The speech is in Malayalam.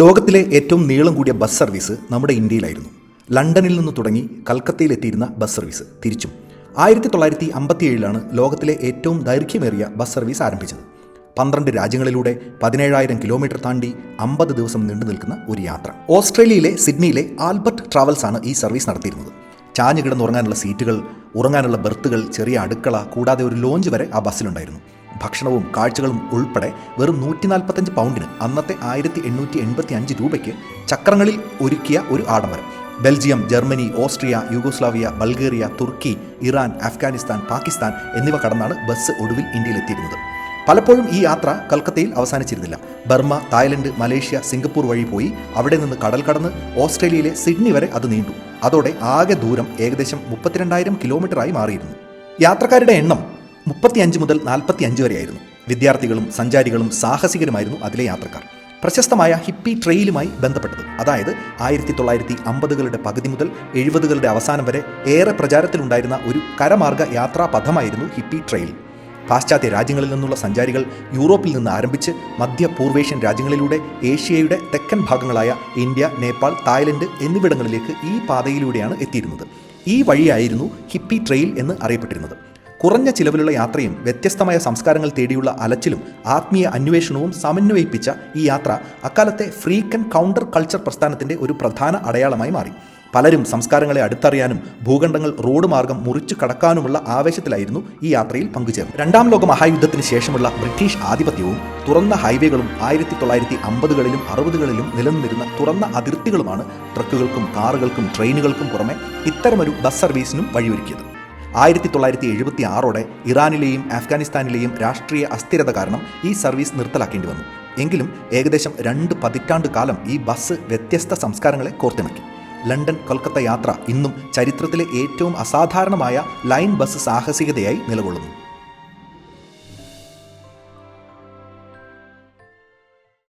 ലോകത്തിലെ ഏറ്റവും നീളം കൂടിയ ബസ് സർവീസ് നമ്മുടെ ഇന്ത്യയിലായിരുന്നു. ലണ്ടനിൽ നിന്ന് തുടങ്ങി കൽക്കത്തയിലെത്തിയിരുന്ന ബസ് സർവീസ് തിരിച്ചും. ആയിരത്തി തൊള്ളായിരത്തി അമ്പത്തിയേഴിലാണ് ലോകത്തിലെ ഏറ്റവും ദൈർഘ്യമേറിയ ബസ് സർവീസ് ആരംഭിച്ചത്. പന്ത്രണ്ട് രാജ്യങ്ങളിലൂടെ പതിനേഴായിരം കിലോമീറ്റർ താണ്ടി അമ്പത് ദിവസം നീണ്ടു നിൽക്കുന്ന ഒരു യാത്ര. ഓസ്ട്രേലിയയിലെ സിഡ്നിയിലെ ആൽബർട്ട് ട്രാവൽസ് ആണ് ഈ സർവീസ് നടത്തിയിരുന്നത്. ചാഞ്ഞു കിടന്നുറങ്ങാനുള്ള സീറ്റുകൾ ഉറങ്ങാനുള്ള ബെർത്തുകൾ ചെറിയ അടുക്കള കൂടാതെ ഒരു ലോഞ്ച് വരെ ആ ബസ്സിലുണ്ടായിരുന്നു. ഭക്ഷണവും കാഴ്ചകളും ഉൾപ്പെടെ വെറും നൂറ്റി നാൽപ്പത്തഞ്ച് പൗണ്ടിന് അന്നത്തെ ആയിരത്തി എണ്ണൂറ്റി എൺപത്തി അഞ്ച് രൂപയ്ക്ക് ചക്രങ്ങളിൽ ഒരുക്കിയ ഒരു ആഡംബരം. Belgium Germany Austria Yugoslavia Bulgaria തുർക്കി ഇറാൻ അഫ്ഗാനിസ്ഥാൻ പാകിസ്ഥാൻ എന്നിവ കടന്നാണ് ബസ് ഒടുവിൽ ഇന്ത്യയിലെത്തിയിരുന്നത്. പലപ്പോഴും ഈ യാത്ര കൽക്കത്തയിൽ അവസാനിച്ചിരുന്നില്ല. ബർമ്മ തായ്ലൻഡ് മലേഷ്യ സിംഗപ്പൂർ വഴി പോയി അവിടെ നിന്ന് കടൽ കടന്ന് ഓസ്ട്രേലിയയിലെ സിഡ്നി വരെ അത് നീണ്ടു. അതോടെ ആകെ ദൂരം ഏകദേശം മുപ്പത്തിരണ്ടായിരം കിലോമീറ്ററായി മാറിയിരുന്നു. യാത്രക്കാരുടെ എണ്ണം മുപ്പത്തിയഞ്ച് മുതൽ നാൽപ്പത്തി അഞ്ച് വരെയായിരുന്നു. വിദ്യാർത്ഥികളും സഞ്ചാരികളും സാഹസികരുമായിരുന്നു അതിലെ യാത്രക്കാർ. പ്രശസ്തമായ ഹിപ്പി ട്രെയിലുമായി ബന്ധപ്പെട്ടത് അതായത് ആയിരത്തി തൊള്ളായിരത്തി അമ്പതുകളുടെ പകുതി മുതൽ എഴുപതുകളുടെ അവസാനം വരെ ഏറെ പ്രചാരത്തിലുണ്ടായിരുന്ന ഒരു കരമാർഗ യാത്രാ പഥമായിരുന്നു ഹിപ്പി ട്രെയിൽ. പാശ്ചാത്യ രാജ്യങ്ങളിൽ നിന്നുള്ള സഞ്ചാരികൾ യൂറോപ്പിൽ നിന്ന് ആരംഭിച്ച് മധ്യ പൂർവേഷ്യൻ രാജ്യങ്ങളിലൂടെ ഏഷ്യയുടെ തെക്കൻ ഭാഗങ്ങളായ ഇന്ത്യ നേപ്പാൾ തായ്ലൻഡ് എന്നിവിടങ്ങളിലേക്ക് ഈ പാതയിലൂടെയാണ് എത്തിയിരുന്നത്. ഈ വഴിയായിരുന്നു ഹിപ്പി ട്രെയിൽ എന്ന് അറിയപ്പെട്ടിരുന്നത്. കുറഞ്ഞ ചിലവിലുള്ള യാത്രയും വ്യത്യസ്തമായ സംസ്കാരങ്ങൾ തേടിയുള്ള അലച്ചിലും ആത്മീയ അന്വേഷണവും സമന്വയിപ്പിച്ച ഈ യാത്ര അക്കാലത്തെ ഫ്രീക്കൻ കൗണ്ടർ കൾച്ചർ പ്രസ്ഥാനത്തിന്റെ ഒരു പ്രധാന അടയാളമായി മാറി. പലരും സംസ്കാരങ്ങളെ അടുത്തറിയാനും ഭൂഖണ്ഡങ്ങൾ റോഡ് മാർഗം മുറിച്ചു കടക്കാനുമുള്ള ആവേശത്തിലായിരുന്നു ഈ യാത്രയിൽ പങ്കുചേർന്നത്. രണ്ടാം ലോക മഹായുദ്ധത്തിന് ശേഷമുള്ള ബ്രിട്ടീഷ് ആധിപത്യവും തുറന്ന ഹൈവേകളും ആയിരത്തി തൊള്ളായിരത്തി അമ്പതുകളിലും അറുപതുകളിലും നിലനിന്നിരുന്ന തുറന്ന അതിർത്തികളുമാണ് ട്രക്കുകൾക്കും കാറുകൾക്കും ട്രെയിനുകൾക്കും പുറമെ ഇത്തരമൊരു ബസ് സർവീസിനും വഴിയൊരുക്കിയത്. ആയിരത്തി തൊള്ളായിരത്തി എഴുപത്തി ആറോടെ ഇറാനിലെയും അഫ്ഗാനിസ്ഥാനിലെയും രാഷ്ട്രീയ അസ്ഥിരത കാരണം ഈ സർവീസ് നിർത്തലാക്കേണ്ടി വന്നു. എങ്കിലും ഏകദേശം രണ്ട് പതിറ്റാണ്ട് കാലം ഈ ബസ് വ്യത്യസ്ത സംസ്കാരങ്ങളെ കോർത്തിണക്കി. ലണ്ടൻ കൊൽക്കത്ത യാത്ര ഇന്നും ചരിത്രത്തിലെ ഏറ്റവും അസാധാരണമായ ലൈൻ ബസ് സാഹസികതയായി നിലകൊള്ളുന്നു.